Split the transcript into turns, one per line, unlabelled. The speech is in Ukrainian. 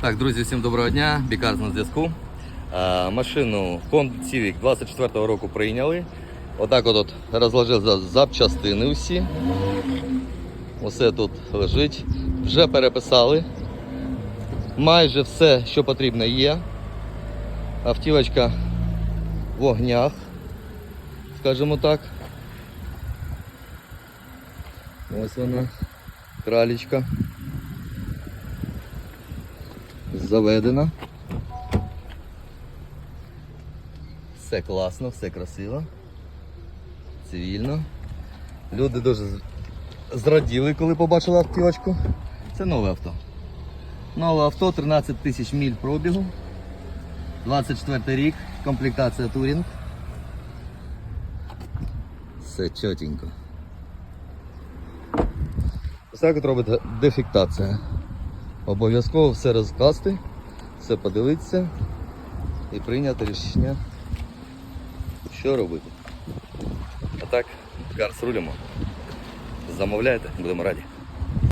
Так, друзі, всім доброго дня. Бікарз на зв'язку. А, машину Honda Civic 24-го року прийняли. Отак от, от розложив за запчастини усі. Усе тут лежить. Вже переписали. Майже все, що потрібно, є. Автівочка в огнях, скажімо так. Ось вона, кралічка. Заведена. Все класно, все красиво. Цивільно. Люди дуже зраділи, коли побачили автівочку. Це нове авто. Нове авто, 13 тисяч міль пробігу. 24 рік, комплектація Турінг. Все чотенько. Ось так от робить дефектація. Обов'язково все розкласти, все подивитися і прийняти рішення, що робити. А так, карс рулимо. Замовляйте, будемо раді.